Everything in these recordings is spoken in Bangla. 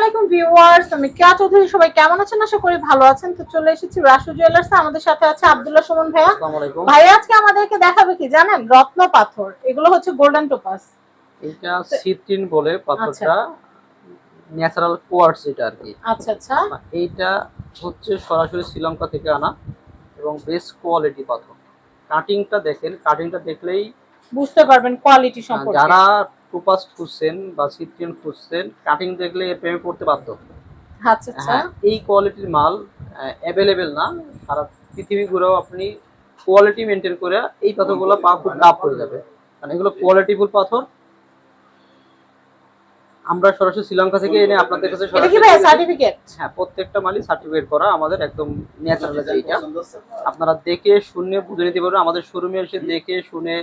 আলাইকুম ভিউয়ার্স আমি কেয়া চৌধুরী সবাই কেমন আছেন? আশা করি ভালো আছেন। তো চলে এসেছি রাসু জুয়েলার্স আমাদের সাথে আছে আব্দুল্লাহ সুমন ভাইয়া। ভাইয়া আজকে আমাদেরকে দেখাবে কি জানেন? রত্ন পাথর। এগুলো হচ্ছে গোল্ডেন টোপাস এটা সিট্রিন বলে পাথরটা। ন্যাচারাল কোয়ার্টস এটা আর কি। আচ্ছা আচ্ছা। এইটা হচ্ছে সরাসরি শ্রীলঙ্কা থেকে আনা এবং বেস্ট কোয়ালিটি পাথর। কাটিংটা দেখেন কাটিংটা দেখলেই বুঝতে পারবেন কোয়ালিটি সম্পর্কে। যারা টুপাস খুঁজছেন বা সিট্রিন খুঁজছেন কাটিং দেখলে এর প্রেমে পড়তে বাধ্য। আচ্ছা আচ্ছা। হ্যাঁ এই কোয়ালিটির মাল অ্যাভেলেবেল না। সারা পৃথিবী ঘুরেও আপনি কোয়ালিটি মেনটেন করে এই পাথরগুলো পাওয়া খুব টাফ হয়ে যাবে। কারণ এগুলো কোয়ালিটিফুল পাথর। আমরা সরাসরি শ্রীলঙ্কা থেকে এনে আপনাদের কাছে এটা কি ভাই সার্টিফিকেট হ্যাঁ প্রত্যেকটা মালই সার্টিফিকেট করা আমাদের একদম ন্যাচারাল এইটা আপনারা দেখে শুনে বুঝে নিতে পারবেন। আমাদের শোরুমে এসে দেখে শুনে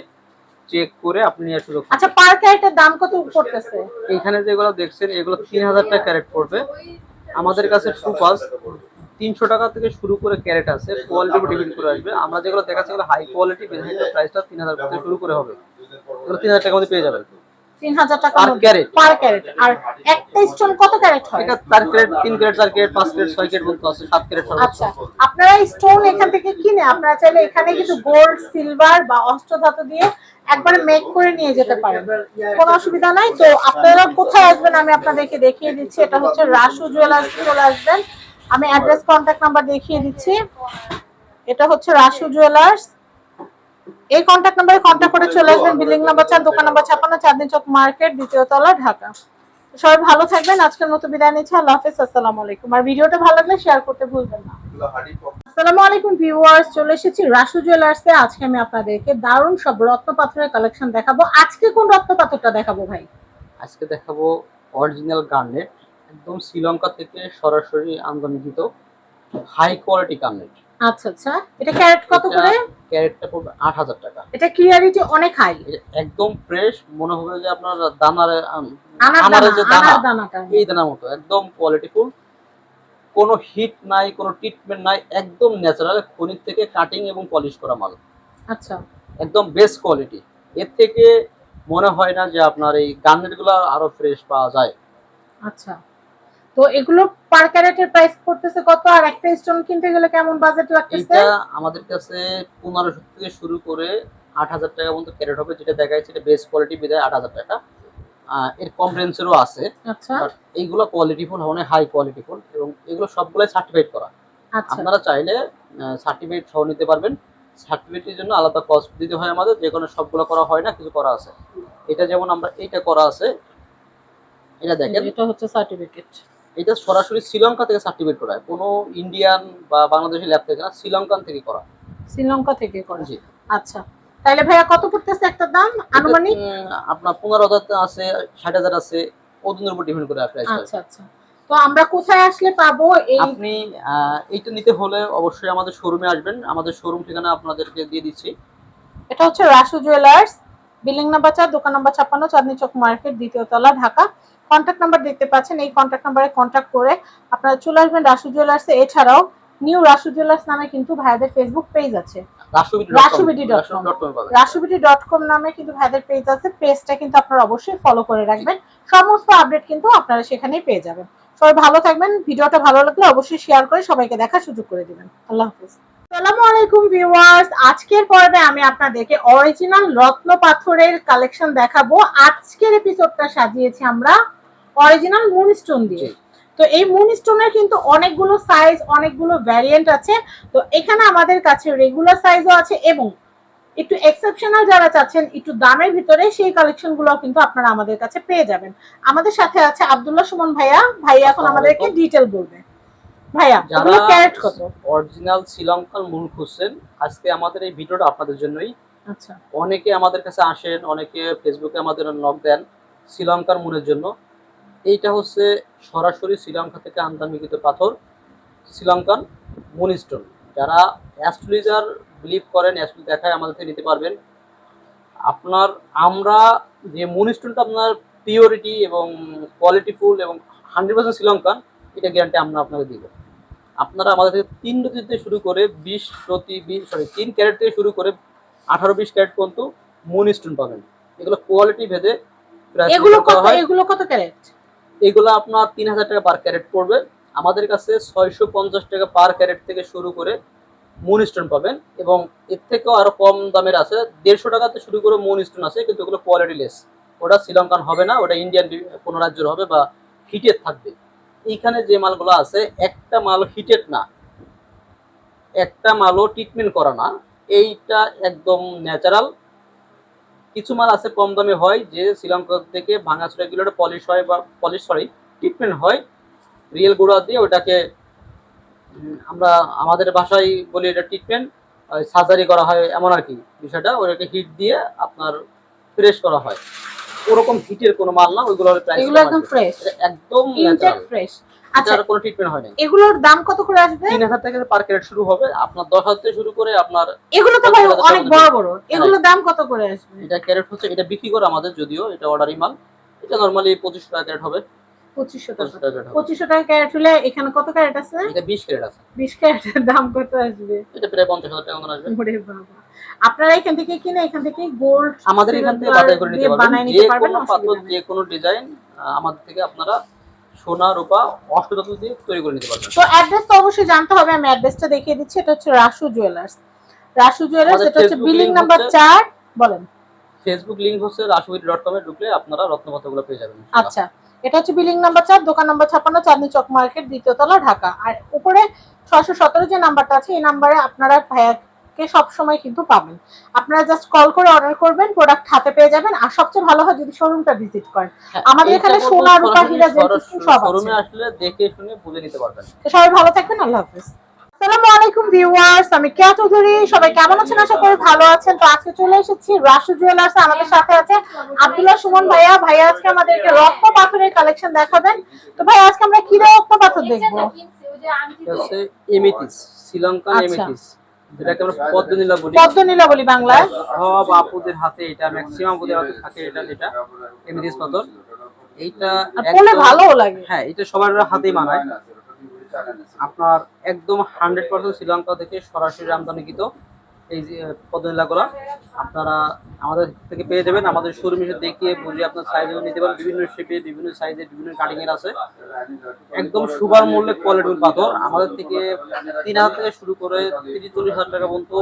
চেক করে আপনি নেওয়ার সুযোগ আচ্ছা পার ক্যারেটের দাম কত পড়তেছে? এইখানে যেগুলো দেখছেন এগুলো তিন হাজার টাকা ক্যারেট পড়বে। আমাদের কাছে সুপাস তিনশো টাকা থেকে শুরু করে ক্যারেট আছে কোয়ালিটি ডিপেন্ড করে আসবে। আমরা যেগুলো দেখাচ্ছি হাই কোয়ালিটি প্রাইসটা তিন হাজার থেকে শুরু করে হবে। এগুলো তিন হাজার টাকার মধ্যে পেয়ে যাবেন। তিন হাজার টাকা Per carat। Per carat. আর একটা স্টোন কত ক্যারেট হয়? এটা carat carat carat carat carat আছে ক্যারেট আচ্ছা আপনারা স্টোন এখান থেকে কিনে আপনারা চাইলে এখানে কিন্তু গোল্ড সিলভার বা অষ্টধাতু দিয়ে একবারে মেক করে নিয়ে যেতে পারেন। কোনো অসুবিধা নাই তো আপনারা কোথায় আসবেন আমি আপনাদেরকে দেখিয়ে দিচ্ছি। এটা হচ্ছে রাসু জুয়েলার্স চলে আসবেন। আমি অ্যাড্রেস কন্ট্যাক্ট নাম্বার দেখিয়ে দিচ্ছি। এটা হচ্ছে রাসু জুয়েলার্স এই কন্ট্যাক্ট নাম্বারে কন্ট্যাক্ট করে চলে আসবেন বিল্ডিং নাম্বার চার দোকান নাম্বার ছাপ্পান্ন চাঁদনি চক মার্কেট দ্বিতীয় তলা ঢাকা। সবাই ভালো থাকবেন আজকের মতো বিদায় নিচ্ছি আল্লাহ হাফেজ আসসালামু আলাইকুম। আর ভিডিওটা ভালো লাগলে শেয়ার করতে ভুলবেন না। আসসালামু আলাইকুম ভিউয়ার্স চলে এসেছি রাসু জুয়েলার্সে আজকে আমি আপনাদেরকে দারুণ সব রত্ন পাথরের কালেকশন দেখাবো। আজকে কোন রত্ন পাথরটা দেখাবো ভাই? আজকে দেখাবো অরিজিনাল গার্নেট একদম শ্রীলঙ্কা থেকে সরাসরি আমদানিকৃত হাই কোয়ালিটি গার্নেট আচ্ছা আচ্ছা। এটা ক্যারেট কত করে? ক্যারেটটা পড়বে আট হাজার টাকা। এটা ক্লিয়ারিটি অনেক হাই। একদম ফ্রেশ মনে হবে যে আপনার দানার যে দানা এই দানার মতো একদম কোয়ালিটিফুল কোনো হিট নাই কোনো ট্রিটমেন্ট নাই একদম ন্যাচারাল খনির থেকে কাটিং এবং পলিশ করা মাল। আচ্ছা। একদম বেস্ট কোয়ালিটি এর থেকে মনে হয় না যে আপনার এই গার্নেটগুলো আরও ফ্রেশ পাওয়া যায়। আচ্ছা। তো এগুলো পার ক্যারেটের প্রাইস করতেছে কত? আর একটা স্টোন কিনতে গেলে কেমন বাজেট লাগতেছে? এটা আমাদের কাছে পনেরোশো থেকে শুরু করে আট হাজার টাকা পর্যন্ত ক্যারেট হবে যেটা দেখা যাচ্ছে এটা বেস্ট কোয়ালিটি বিদায় আট হাজার টাকা। আহ, এর কম রেঞ্জেরও আছে আচ্ছা। এইগুলো কোয়ালিটিফুল অনেক হাই কোয়ালিটিফুল এবং এগুলো সবগুলাই সার্টিফাইড করা। আচ্ছা। আপনারা চাইলে সার্টিফিকেট সহ নিতে পারবেন। সার্টিফিকেটের জন্য আলাদা কস্ট দিতে হয় আমাদের যে কোনো সবগুলো করা হয় না কিছু করা আছে। এটা যেমন আমরা এইটা করা আছে। এটা দেখেন। এটা হচ্ছে সার্টিফিকেট এটা সরাসরি শ্রীলঙ্কা থেকে সার্টিফিকেট করা হয় কোনো ইন্ডিয়ান বা বাংলাদেশি ল্যাব থেকে না শ্রীলঙ্কান থেকে করা। শ্রীলঙ্কা থেকে করে। জি। আচ্ছা। তাইলে ভাইয়া কত পড়তেছে একটা দাম? আনুমানিক? আপনার পনেরো হাজার আছে ষাট হাজার আছে ওজনের উপর ডিপেন্ড করে প্রাইস আচ্ছা আচ্ছা। তো আমরা কোথায় আসলে পাবো এই আপনি এইটা নিতে হলে অবশ্যই আমাদের শোরুমে আসবেন। আমাদের শোরুম ঠিকানা আপনাদেরকে দিয়ে দিচ্ছি। এটা হচ্ছে রাসু জুয়েলার্স বিল্ডিং নাম্বার চার দোকান নাম্বার ছাপ্পান্ন চাঁদনি চক মার্কেট দ্বিতীয় তলা ঢাকা। কন্ট্যাক্ট নাম্বার দেখতে পাচ্ছেন। এই কন্ট্যাক্ট নাম্বারে কন্ট্যাক্ট করে আপনারা চলে আসবেন রাসু জুয়েলার্সে এছাড়াও নিউ রাসু জুয়েলার্স নামে কিন্তু ভাইদের ফেসবুক পেজ আছে। রাসুবিটি ডট কম নামে কিন্তু ভাইদের পেজ আছে। পেজটা কিন্তু আপনারা অবশ্যই ফলো করে রাখবেন। সমস্ত আপডেট কিন্তু আপনারা সেখানেই পেয়ে যাবেন। সবাই ভালো থাকবেন। ভিডিওটা ভালো লাগলে অবশ্যই শেয়ার করে সবাইকে দেখার সুযোগ করে দিবেন। আল্লাহ হাফিজ। আসসালামু আলাইকুম ভিউয়ার্স আজকের পর্বে আমি আপনাদেরকে অরিজিনাল রত্ন পাথরের কালেকশন দেখাবো। আজকের এপিসোডটা সাজিয়েছি আমরা অরিজিনাল মুনস্টোন দিয়ে। তো এই মুনস্টোনের কিন্তু অনেকগুলো সাইজ অনেকগুলো ভ্যারিয়েন্ট আছে। তো এখানে আমাদের কাছে রেগুলার সাইজও আছে এবং একটু এক্সেপশনাল যারা চাচ্ছেন একটু দামের ভিতরে সেই কালেকশনগুলো কিন্তু আপনারা আমাদের কাছে পেয়ে যাবেন। আমাদের সাথে আছে আব্দুল্লাহ সুমন ভাইয়া। ভাইয়া এখন আমাদেরকে। ডিটেল বলবে। ভাইয়া এগুলো ক্যারেট কত? অরিজিনাল শ্রীলঙ্কান মূল খুঁজছেন আজকে আমাদের এই ভিডিওটা আপনাদের জন্যই। আচ্ছা। অনেকে আমাদের কাছে আসেন অনেকে ফেসবুকে আমাদের নক দেন শ্রীলঙ্কার মনের জন্য। এইটা হচ্ছে সরাসরি শ্রীলঙ্কা থেকে আমদানিকৃত পাথর শ্রীলঙ্কান মুনিস্টোন। যারা অ্যাস্ট্রোলজার বিলিভ করেন অ্যাস্ট্রো দেখায় আমাদের থেকে নিতে পারবেন। আপনার আমরা যে মুনিস্টোনটা আপনার পিওরিটি এবং কোয়ালিটিফুল এবং হান্ড্রেড পার্সেন্ট শ্রীলঙ্কান এটা গ্যারান্টি আমরা আপনাকে দিব। আপনারা আমাদের থেকে তিন রতি থেকে শুরু করে বিশ প্রতি বিশ সরি তিন ক্যারেট থেকে শুরু করে আঠারো বিশ ক্যারেট পর্যন্ত মুন স্টোন পাবেন। এগুলো কোয়ালিটি ভেদে এগুলো কত এগুলো কত ক্যারেট? এগুলো আপনার তিন হাজার টাকা পার ক্যারেট পড়বে। আমাদের কাছে ছয়শো পঞ্চাশ টাকা পার ক্যারেট থেকে শুরু করে মুন স্টোন পাবেন এবং এর থেকেও আরও কম দামের আছে। দেড়শো টাকাতে শুরু করে মুন স্টোন আছে, কিন্তু ওগুলো কোয়ালিটি লেস ওটা শ্রীলঙ্কান হবে না, ওটা ইন্ডিয়ান কোনো রাজ্যের হবে বা হিটেড থাকবে। এইখানে যে মালগুলো আছে, একটা মাল হিটেড না। একটা মালও ট্রিটমেন্ট করা না। এইটা একদম ন্যাচারাল কিছু মাল আছে কম দামে হয় যে শ্রীলঙ্কা থেকে ভাঙাচোরা গুলো পলিশ হয় বা পলিশ সরি ট্রিটমেন্ট হয়। রিয়েল গুঁড়া দিয়ে ওটাকে আমরা আমাদের ভাষায় বলি এটা ট্রিটমেন্ট সার্জারি করা হয় এমন আর কি বিষয়টা। ওটাকে হিট দিয়ে আপনার ফ্রেশ করা হয়। ওরকম হিটের কোনো মাল না ওইগুলোর প্রাইস এগুলো একদম ফ্রেশ একদম ফ্রেশ এটার কোনো ট্রিটমেন্ট হয় না এগুলোর দাম কত করে আসবে? তিন হাজার থেকে পার ক্যারেট শুরু হবে আপনার থেকে শুরু করে আপনার এগুলো তো ভাই অনেক বড় বড়। এগুলোর দাম কত করে আসবে? এটা ক্যারেট হচ্ছে এটা বিক্রি করে আমাদের যদিও এটা অর্ডারি মাল। এটা নর্মালি পঁচিশশো টাকা ক্যারেট হবে। পঁচিশশো পঁচিশশো টাকা টাকা ক্যারেট হবে। পঁচিশশো টাকা ক্যারেট হলে এখানে কত ক্যারেট আছে? এটা বিশ ক্যারেট আছে। বিশ ক্যারেটের দাম কত আসবে? এটা প্রায় পঞ্চাশ হাজার টাকা মতন আসবে। ওরে বাবা। আপনারা এখান থেকে কিনে এখান থেকে গোল্ড আমাদের এখান থেকে বাছাই করে নিতে পারবেন। যে কোনো যে কোনো ডিজাইন আমাদের থেকে আপনারা সোনা রূপা অষ্টধাতু দিয়ে তৈরি করে নিতে পারবেন। তো অ্যাড্রেস তো অবশ্যই জানতে হবে আমি অ্যাড্রেসটা দেখিয়ে দিচ্ছি এটা হচ্ছে রাসু জুয়েলার্স রাসু জুয়েলার্স এটা হচ্ছে Facebook বিলিং নাম্বার হচ্ছে- চার বলেন। ফেসবুক লিংক হচ্ছে ডট কমে ঢুকলে আপনারা রত্নপাথরগুলো পেয়ে যাবেন আচ্ছা এটা হচ্ছে বিলিং নাম্বার চার দোকান নাম্বার ছাপ্পান্ন চাঁদনি চক মার্কেট দ্বিতীয় তলা ঢাকা। আর উপরে ছশো সতেরো যে নাম্বারটা আছে এই নাম্বারে আপনারা ভাইয়াকে সবসময় কিন্তু পাবেন। আপনারা জাস্ট কল করে অর্ডার করবেন প্রোডাক্ট হাতে পেয়ে যাবেন আর সবচেয়ে ভালো হয় যদি শোরুমটা ভিজিট করেন। আমাদের এখানে সোনা, রূপা, হীরা, জেমস্টোন সব আছে। শোরুমে আসলে দেখে শুনে বুঝে নিতে পারবেন। তো সবাই ভালো থাকবেন আল্লাহ হাফিজ। আসসালামু আলাইকুম ভিউয়ার্স আমি কেয়া চৌধুরী। সবাই কেমন আছেন? আশা করি ভালো আছেন। তো আজকে চলে এসেছি রাসু জুয়েলার্স আমাদের সাথে আছে আব্দুল্লাহ সুমন ভাইয়া। ভাইয়া আজকে আমাদেরকে রত্ন পাথরের কালেকশন দেখাবেন। তো ভাই আজকে আমরা কি রত্ন পাথর দেখব? শ্রীলঙ্কান আচ্ছা। এমিটিস যেটাকে আমরা পদ্মনীলা বলি। পদ্মনীলা বলি বাংলায়? সব আপুদের হাতে এটা ম্যাক্সিমাম আপুদের হাতে থাকে এটা এটা এমিটিস পাথর। এইটা আর পরলে লাগে। হ্যাঁ এটা সবার হাতেই মানায়। আপনার একদম হান্ড্রেড পার্সেন্ট শ্রীলঙ্কা থেকে সরাসরি আমদানিকৃত এই যে পদ্মনীলাগুলো আপনারা আমাদের থেকে পেয়ে যাবেন। আমাদের শোরুম এসে দেখিয়ে বুঝিয়ে আপনার সাইজও নিতে পারেন। বিভিন্ন শেপে বিভিন্ন সাইজে বিভিন্ন কাটিং এর আছে। একদম সুবার মূল্যে কোয়ালিটির পাথর। আমাদের থেকে তিন হাজার থেকে শুরু করে তিরিশ চল্লিশ হাজার টাকা পর্যন্ত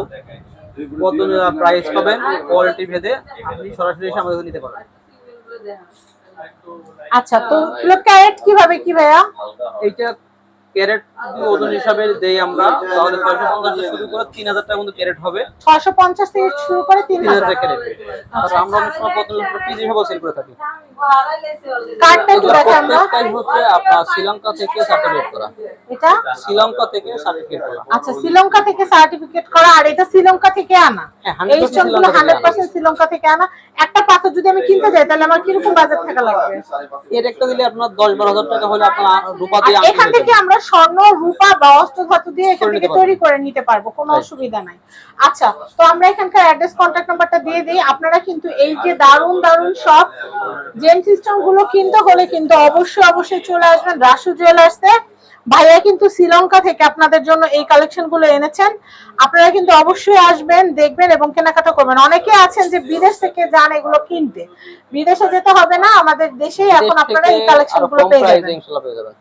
পদ্মনীলা প্রাইস পাবেন কোয়ালিটি ভেদে। আপনি সরাসরি এসে আমাদের নিতে পারবেন। আচ্ছা তো ক্যারেট কীভাবে কি ভাইয়া? এইটা ক্যারেট ওজন হিসাবে দেই আমরা। তাহলে ছয়শো পঞ্চাশ শুরু করে তিন হাজার টাকা মতো ক্যারেট হবে। ছয়শো পঞ্চাশ থেকে শুরু করে তিন তিন হাজার হাজার। টাকা ক্যারেট। আর আমরা অনেক সময় পদ্ম পিস হিসাবে সেল করে থাকি। কার্ডটা একটু এগুলো আমরা প্রত্যেকটাই হচ্ছে আপনার শ্রীলঙ্কা থেকে সার্টিফিকেট করা। এটা? শ্রীলঙ্কা থেকে সার্টিফিকেট করা। আচ্ছা শ্রীলঙ্কা থেকে সার্টিফিকেট করা। আর এটা শ্রীলঙ্কা থেকে আনা। হ্যাঁ, 100% এই হান্ড্রেড। পার্সেন্ট শ্রীলঙ্কা থেকে আনা। একটা পাথর যদি আমি কিনতে যাই তাহলে আমার কীরকম বাজার থাকা লাগবে? এর একটা দিলে আপনার দশ বারো হাজার টাকা হলে আপনার রূপা দিয়ে এখান থেকে আমরা স্বর্ণ রূপা বা অস্ত্র ধাতু দিয়ে এখান থেকে তৈরি করে নিতে পারব কোনো অসুবিধা নাই। আচ্ছা তো আমরা এখানকার অ্যাড্রেস কন্ট্যাক্ট নাম্বারটা দিয়ে দিই। আপনারা কিন্তু এই যে দারুণ দারুণ সব জেম সিস্টেমগুলো কিনতে হলে কিন্তু অবশ্যই অবশ্যই চলে আসবেন রাসু জুয়েলার্সে ভাইয়া কিন্তু শ্রীলঙ্কা থেকে আপনাদের জন্য এই কালেকশনগুলো এনেছেন। আপনারা কিন্তু অবশ্যই আসবেন দেখবেন এবং কেনাকাটা করবেন। অনেকে আছেন যে বিদেশ থেকে যান এগুলো কিনতে। বিদেশে যেতে হবে না আমাদের দেশেই এখন আপনারা এই কালেকশনগুলো পেয়ে যাবেন।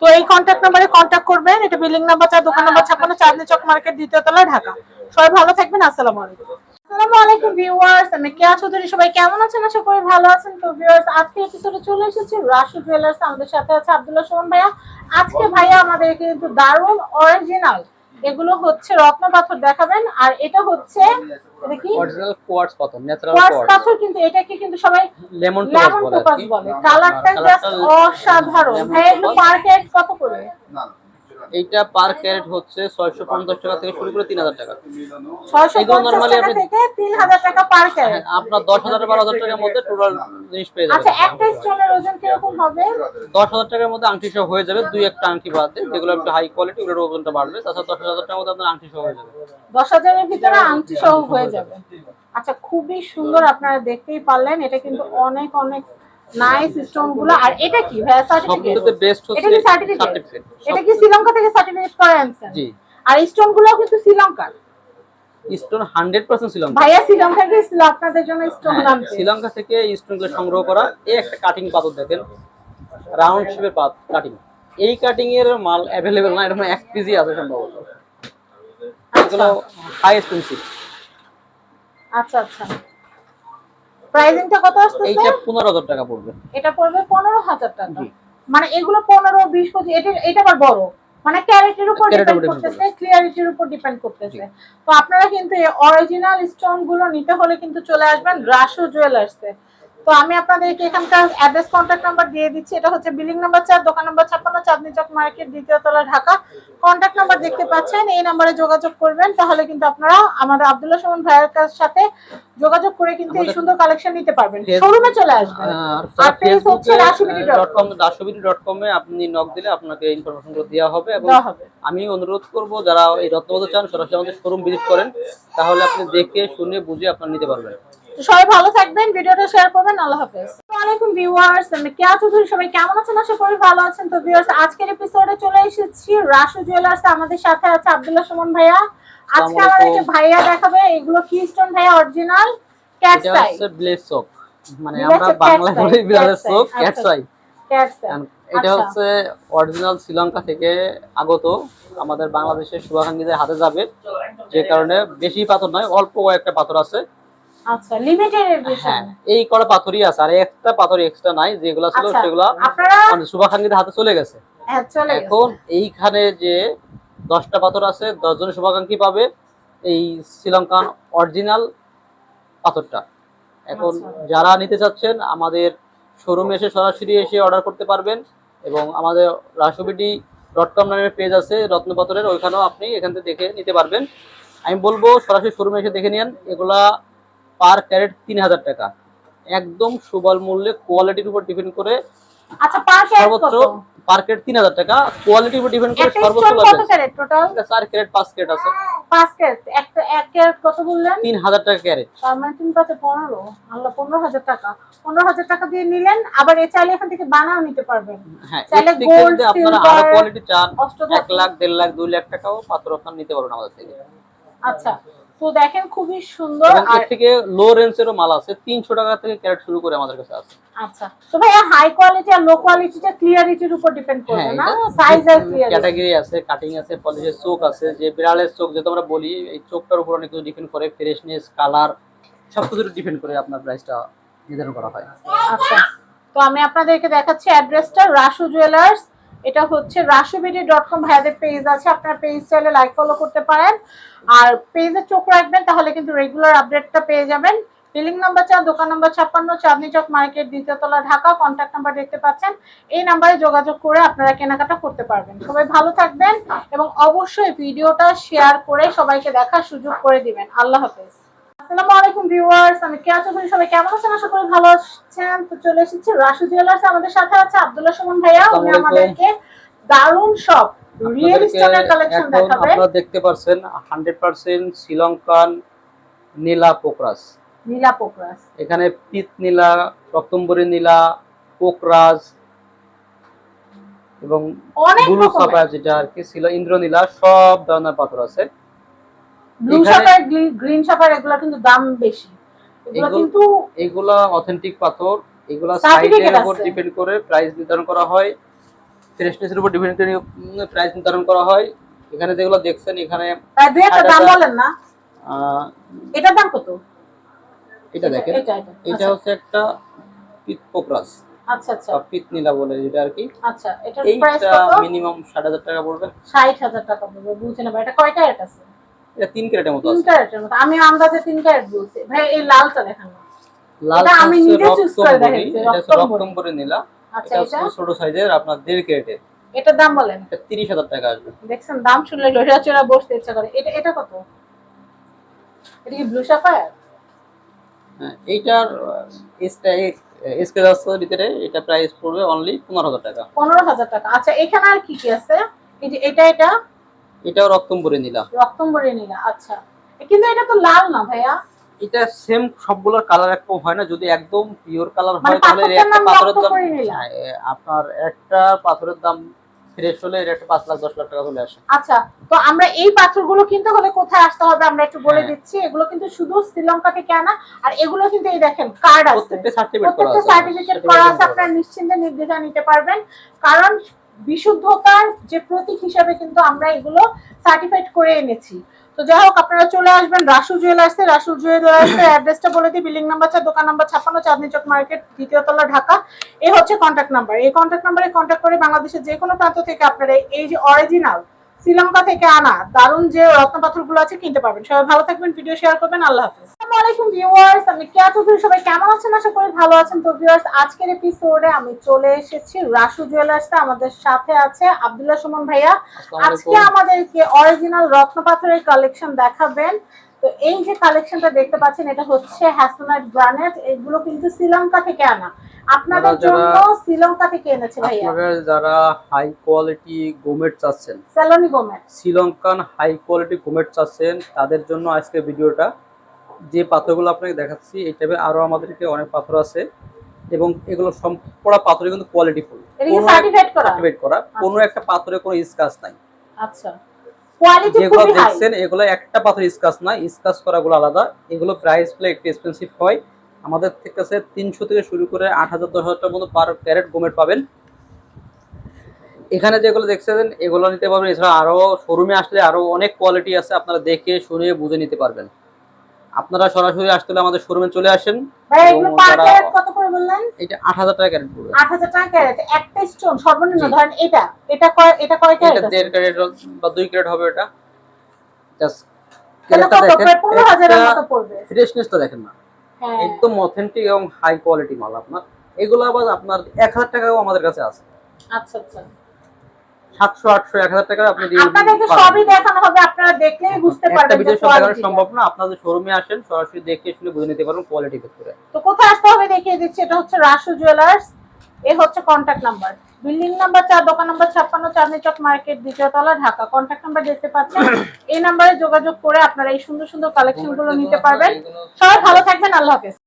তো এই কন্ট্যাক্ট নাম্বারে কন্ট্যাক্ট করবেন, এটা বিল্ডিং নাম্বার চার দোকান নাম্বার ছাপ্পান্ন, চাঁদনি চক মার্কেট, দ্বিতীয় তলা ঢাকা। সবাই ভালো থাকবেন, আসসালামু আলাইকুম। কেয়া চৌধুরী, সবাই কেমন আছেন? ভালো আছেন। তো আজকে চলে রাশি জুয়েলার্স আমাদের সাথে আছে আব্দুল্লাহ সুমন ভাইয়া। আজকে ভাইয়া আমাদের কিন্তু দারুণ অরিজিনাল এগুলো হচ্ছে রত্ন পাথর দেখাবেন আর এটা হচ্ছে এটা কি? অরিজিনাল কোয়ার্টজ পাথর ন্যাচারাল কোয়ার্টজ কোয়ার্টজ পাথর কিন্তু এটাকে কিন্তু সবাই লেমন বলে কালারটা জাস্ট অসাধারণ। lemon ভাই এগুলো topaz। পার কত করে? এইটা পার ক্যারেট হচ্ছে ছয়শো পঞ্চাশ টাকা থেকে শুরু করে তিন হাজার টাকা। ছয়শো এগুলো পঞ্চাশ normally টাকা থেকে তিন হাজার টাকা পার ক্যারেট আপনার দশ হাজার বারো হাজার টাকার মধ্যে টোটাল জিনিস পেয়ে যাবেন। আচ্ছা একটা স্টোনের ওজন কীরকম হবে? দশ হাজার টাকার মধ্যে আংটি সহ হয়ে যাবে দুই একটা আংটি বাদ যেগুলো একটু হাই কোয়ালিটি ওগুলোর ওজনটা বাড়বে। তাছাড়া দশ হাজার টাকার মধ্যে আপনার আংটি সহ হয়ে যাবে। দশ হাজারের ভিতরে আংটি সহ হয়ে যাবে। আচ্ছা খুবই সুন্দর আপনারা দেখতেই পারলেন। এটা কিন্তু অনেক অনেক নাইস স্টোনগুলো। আর এটা কি ভাইয়া? সার্টিফিকেট সবচেয়ে বেস্ট এটা কি সার্টিফিকেট এটা কি শ্রীলঙ্কা থেকে সার্টিফিকেট করে আনছেন? জি। আর স্টোনগুলো কিন্তু শ্রীলঙ্কার। Stone hundred percent Sri Lanka. ভাইয়া শ্রীলঙ্কা গিয়েছিল আপনাদের জন্য স্টোন হ্যাঁ, আনতে শ্রীলঙ্কা থেকে স্টোনগুলো সংগ্রহ করা। এই একটা কাটিং পাথর দেখেন। রাউন্ড শেপের কাটিং এই কাটিং এর মাল অ্যাভেলেবেল না এরকম এক পিসি আছে সম্ভবত। এগুলো হাই এক্সপেন্সিভ আচ্ছা আচ্ছা। প্রাইসিংটা কত আসতেছে? এইটা পনেরো হাজার টাকা পড়বে। এটা পড়বে পনেরো হাজার টাকা। মানে এগুলো পনেরো বিশ পঁচিশ এটা এটা আবার বড়। মানে ক্যারেটের উপর ডিপেন্ড করতেছে ক্লিয়ারিটির উপর ডিপেন্ড করতেছে। তো আপনারা কিন্তু এই অরিজিনাল স্টোনগুলো নিতে হলে কিন্তু চলে আসবেন রাশো জুয়েলার্সে তো আমি আপনাদেরকে এখানকার অ্যাড্রেস কন্ট্যাক্ট নাম্বার দিয়ে দিচ্ছি। এটা হচ্ছে বিল্ডিং নাম্বার চার দোকান নাম্বার ছাপ্পান্ন চাঁদনি চক মার্কেট দ্বিতীয় তলা ঢাকা। কন্ট্যাক্ট নাম্বার দেখতে পাচ্ছেন এই নাম্বারে যোগাযোগ করবেন। তাহলে কিন্তু আপনারা আমাদের আব্দুল্লাহ সুমন ভাইয়ের কাছ সাথে যোগাযোগ করে কিন্তু এই সুন্দর কালেকশন নিতে পারবেন। ফেস- শোরুমে চলে আসবেন। আর page হচ্ছে ডট কমে আপনি নক দিলে আপনাকে ইনফরমেশনগুলো দেওয়া হবে এবং আমি অনুরোধ করব যারা এই রত্নবধূ চান সরাসরি আমাদের শোরুম ভিজিট করেন। তাহলে আপনি দেখে শুনে বুঝে আপনারা নিতে পারবেন। সবাই ভালো থাকবেন ভিডিওটা শেয়ার করবেন আল্লাহ হাফেজ। আসসালামু আলাইকুম ভিউয়ার্স আমি কেয়া চৌধুরী সবাই কেমন আছেন? আশা করি ভালো আছেন। তো ভিউয়ার্স আজকের এপিসোডে চলে এসেছি রাসু জুয়েলার্স আমাদের সাথে আছে আব্দুল্লাহ সুমন ভাইয়া। আজকে আমাদেরকে ভাইয়া দেখাবে এগুলো কি স্টোন ভাইয়া অরিজিনাল ক্যাট সাই চোক মানে আমরা বাংলায় বলি ক্যাট আচ্ছা। সাই ক্যাট সাই এটা আচ্ছা। হচ্ছে অরিজিনাল শ্রীলঙ্কা থেকে আগত আমাদের বাংলাদেশের শুভাকাঙ্ক্ষীদের হাতে যাবে যে কারণে বেশি পাথর নয় অল্প কয়েকটা পাথর আছে। আচ্ছা লিমিটেড হ্যাঁ এডিশন এই কটা পাথরই আছে আর এক্সট্রা পাথর এক্সট্রা নাই যেগুলো ছিল আচ্ছা সেগুলো মানে শুভাকাঙ্ক্ষীদের হাতে চলে গেছে হ্যাঁ চলে গেছে। এখন এইখানে যে দশটা পাথর আছে দশজন শুভাকাঙ্ক্ষী পাবে এই শ্রীলঙ্কান অরিজিনাল পাথরটা এখন আচ্ছা। যারা নিতে চাচ্ছেন আমাদের শোরুমে এসে সরাসরি এসে অর্ডার করতে পারবেন এবং আমাদের রাসবিডি ডট কম নামে পেজ আছে রত্নপাথরের ওইখানেও আপনি এখান থেকে দেখে নিতে পারবেন আমি বলব সরাসরি শোরুমে এসে দেখে নিন এগুলা পার ক্যারেট তিন হাজার টাকা। একদম সুবল মূল্যে কোয়ালিটির উপর ডিপেন্ড করে আচ্ছা পার ক্যারেট সর্বোচ্চ পার ক্যারেট তিন হাজার টাকা। কোয়ালিটির উপর ডিপেন্ড করে সর্বোচ্চ কত ক্যারেট টোটাল ক্যারেট আছে। পাঁচ ক্যারেট একটা এক ক্যারেট কত বললেন? তিন হাজার টাকা ক্যারেট। তার মানে আল্লাহ পনেরো হাজার টাকা। পনেরো হাজার টাকা দিয়ে নিলেন আবার এ চাইলে এখান থেকে বানাও নিতে পারবেন। হ্যাঁ চাইলে আপনারা আরও কোয়ালিটি চান। এক লাখ দেড় লাখ দুই লাখ টাকাও পাত্র আপনারা নিতে পারবেন আমাদের থেকে। আচ্ছা তো দেখেন খুবই সুন্দর আর থেকে লো রেঞ্জেরও মাল আছে তিনশো টাকা থেকে ক্যারেট শুরু করে আমাদের কাছে আছে। আচ্ছা তো ভাইয়া হাই কোয়ালিটি আর লো কোয়ালিটিটা ক্লিয়ারিটির উপর ডিপেন্ড করবে না? সাইজ আর ক্লিয়ারিটি ক্যাটাগরি আছে কাটিং আছে পলিশের চোখ আছে যে বিড়ালের চোখ যেটা আমরা বলি এই চোখটার উপর অনেক কিছু ডিপেন্ড করে ফ্রেশনেস কালার সব কিছু ডিপেন্ড করে আপনার প্রাইসটা নির্ধারণ করা হয়। আচ্ছা তো আমি আপনাদেরকে দেখাচ্ছি অ্যাড্রেসটা রাসু জুয়েলার্স এটা হচ্ছে রাসুবিডি ডট কম ভাইয়াদের পেজ আছে, আপনার পেজ চাইলে লাইক ফলো করতে পারেন। আর পেজে চোখ রাখবেন, তাহলে কিন্তু রেগুলার আপডেটটা পেয়ে যাবেন। বিলিং নাম্বার চার দোকান নাম্বার ছাপ্পান্ন, চাঁদনি চক মার্কেট দ্বিতীয়তলা ঢাকা কন্ট্যাক্ট নাম্বার দেখতে পাচ্ছেন। এই নাম্বারে যোগাযোগ করে আপনারা কেনাকাটা করতে পারবেন। সবাই ভালো থাকবেন এবং অবশ্যই ভিডিওটা শেয়ার করে সবাইকে দেখার সুযোগ করে দিবেন। আল্লাহ হাফেজ। আসসালামু আলাইকুম ভিউয়ার্স আমি কেয়া চৌধুরী সবাই কেমন আছেন? আশা করি ভালো আছেন। তো চলে এসেছি রাশু জুয়েলার্স আমাদের সাথে আছে আব্দুল্লাহ সুমন ভাইয়া। উনি আমাদেরকে দারুণ সব রিয়েল স্টোনের কালেকশন দেখাবে। আপনারা দেখতে পাচ্ছেন হান্ড্রেড পার্সেন্ট শ্রীলঙ্কান নীলা পোকরাস নীলা পোকরাস এখানে পিত নীলা রক্তম্বরী নীলা পোকরাজ এবং অনেক রকমের। যেটা আর কি ছিল ইন্দ্রনীলা সব ধরনের পাথর আছে। ব্লু এখানে- গ্রিন শাপার এগুলো কিন্তু দাম বেশি। এগুলো কিন্তু এগুলা অথেন্টিক পাথর এগুলা সাইজের উপর ডিপেন্ড করে প্রাইস নির্ধারণ করা হয়। ফ্রেশনেসের উপর ডিপেন্ড করে প্রাইস নির্ধারণ করা হয়। এখানে যেগুলো দেখছেন এখানে একটা দাম এটা- বলেন না। এটার দাম কত? এটা দেখেন। এটা এটা। এটা আচ্ছা, হচ্ছে একটা পিত পোকরাস আচ্ছা আচ্ছা। পিত নীলা বলে যেটা আর কি। আচ্ছা এটার প্রাইস কত? মিনিমাম ষাট হাজার টাকা পড়বে। ষাট হাজার টাকা পড়বে বুঝে নেবে। এটা কয় ক্যারেট আছে এটা তিন ক্যারেটের মতো আছে। ক্যারেটের মতো। আমি আন্দাজে তিন ক্যারেট বলছি। ভাই এই লালটা দেখান। না। লাল এটা আমি নিজে choose করে দেখেছি, এটা নীলা। আচ্ছা এটা এটা? ছোট সাইজের আপনার ক্যারেটের। এটার দাম বলেন। এটা তিরিশ হাজার টাকা আসবে। দেখছেন দাম শুনলে চড়া বসতে ইচ্ছা করে। এটা এটা কত? এটা কি ব্লু সাফায়ার হ্যাঁ, এইটার স্কেচ আছে ভিতরে। এটা প্রাইস পড়বে অনলি পনেরো হাজার টাকা। পনেরো হাজার টাকা। আচ্ছা এখানে আর কি কি আছে? এই যে এটা এটা এটাও রক্তম্বরী নীলা রক্তম্বরী নীলা আচ্ছা। কিন্তু এটা তো লাল না ভাইয়া? এটা সেম সবগুলোর কালার একরকম হয় না যদি একদম পিওর কালার মানে হয় তাহলে একটা পাথরের দাম হ্যাঁ, আপনার একটা পাথরের দাম ফ্রেশ হলে এটা একটা পাঁচ লাখ দশ লাখ টাকা চলে আসে। আচ্ছা তো আমরা এই পাথরগুলো কিনতে হলে কোথায় আসতে হবে আমরা একটু বলে হ্যাঁ। দিচ্ছি। এগুলো কিন্তু শুধু শ্রীলঙ্কা থেকে আনা আর এগুলো কিন্তু এই দেখেন কার্ড আছে। প্রত্যেকটা সার্টিফিকেট করা আছে। সার্টিফিকেট করা আছে আপনারা নিশ্চিন্তে নির্দ্বিধায় নিতে পারবেন। কারণ বিশুদ্ধতার যে প্রতীক হিসাবে কিন্তু আমরা এগুলো সার্টিফাইড করে এনেছি। তো যাই হোক, আপনারা চলে আসবেন রাসু জুয়েলার্সে রাসু জুয়েলার্সের অ্যাড্রেসটা বলে দিই। বিল্ডিং নাম্বার চার দোকান নাম্বার ছাপ্পান্ন, চাঁদনি চক মার্কেট দ্বিতীয় তলা, ঢাকা। এ হচ্ছে কন্ট্যাক্ট নাম্বার এই কন্ট্যাক্ট নাম্বারে কন্ট্যাক্ট করে বাংলাদেশের যে কোনো প্রান্ত থেকে আপনারা এই যে অরিজিনাল শ্রীলঙ্কা থেকে আনা দারুণ যে রত্নপাথরগুলো আছে কিনতে পারবেন। সবাই ভালো থাকবেন ভিডিও শেয়ার করবেন আল্লাহ হাফিজ। আসসালামু আলাইকুম ভিউয়ার্স আমি কেয়া চৌধুরী সবাই কেমন আছেন? আশা করি ভালো আছেন। তো ভিউয়ার্স আজকের এপিসোডে আমি চলে এসেছি রাসু জুয়েলার্সে আমাদের সাথে আছে আব্দুল্লাহ সুমন ভাইয়া। আজকে আমাদেরকে অরিজিনাল রত্ন পাথরের কালেকশন দেখাবেন। তো এই যে কালেকশনটা দেখতে পাচ্ছেন এটা হচ্ছে হ্যাসনাইট গ্রানাইট এগুলো কিন্তু শ্রীলঙ্কা থেকে আনা। আপনাদের জন্য শ্রীলঙ্কা থেকে এনেছে ভাইয়া। আপনারা যারা হাই কোয়ালিটি গোমেট চাচ্ছেন সেলোনি গোমেট শ্রীলঙ্কান হাই কোয়ালিটি গোমেট চাচ্ছেন তাদের জন্য আজকে ভিডিওটা। যে পাথরগুলো আপনাকে দেখাচ্ছি এই টাইপের আরও আমাদেরকে অনেক পাথর আছে। এবং এগুলো সম্পূর্ণ পাথরই কিন্তু কোয়ালিটি ফুল সার্টিফাইড করা? সার্টিফাইড করা। কোনো একটা পাথরে কোনো স্কাচ নাই। আচ্ছা। কোয়ালিটি যেগুলো দেখছেন এগুলো একটা পাথর স্কাচ নাই স্কাচ করাগুলো আলাদা। এগুলো প্রাইসগুলো একটু এক্সপেন্সিভ হয়। আমাদের থেকে তিনশো থেকে শুরু করে আট হাজার দশ হাজার মতো পার ক্যারেট পাবেন। এখানে যেগুলো দেখছেন এগুলো নিতে পারবেন। এছাড়া আরও শোরুমে আসলে আরও অনেক কোয়ালিটি আছে আপনারা দেখে শুনে বুঝে নিতে পারবেন। আপনারা সরাসরি আসতে হলে আমাদের শোরুমে চলে আসেন। এটা আট হাজার টাকা ক্যারেট পড়বে। আট হাজার টাকা ক্যারেট একটা স্টোন সর্বনিম্ন ধরেন এটা। এটা কয় এটা কয় এটা ক্যারেট দেড় ক্যারেট বা ক্যারেট হবে এটা। জাস্ট মতো পড়বে। ফ্রেশনেসটা দেখেন না। হ্যাঁ। একদম অথেন্টিক এবং হাই কোয়ালিটি মাল আপনার। এগুলো আবার আপনার এক হাজার টাকাও আমাদের কাছে আছে। আচ্ছা আচ্ছা। সাতশো আটশো এক হাজার টাকা আপনি দিয়ে আপনাদেরকে সবই দেখানো হবে আপনারা দেখলেই বুঝতে পারবেন যে ভিডিও সব দেখানো সম্ভব না আপনাদের শোরুমে আসেন সরাসরি দেখে শুনে বুঝে নিতে পারবেন কোয়ালিটি তো কোথায় আসতে হবে দেখিয়ে দিচ্ছি এটা হচ্ছে রাসু জুয়েলার্স এ হচ্ছে কন্ট্যাক্ট নাম্বার বিল্ডিং নাম্বার চার দোকান নাম্বার ছাপ্পান্ন চাঁদনি চক মার্কেট দ্বিতীয় তলা ঢাকা। কন্ট্যাক্ট নাম্বার দেখতে পাচ্ছেন এই নাম্বারে যোগাযোগ করে আপনারা এই সুন্দর সুন্দর কালেকশনগুলো নিতে পারবেন। সবাই ভালো থাকবেন আল্লাহ হাফেজ।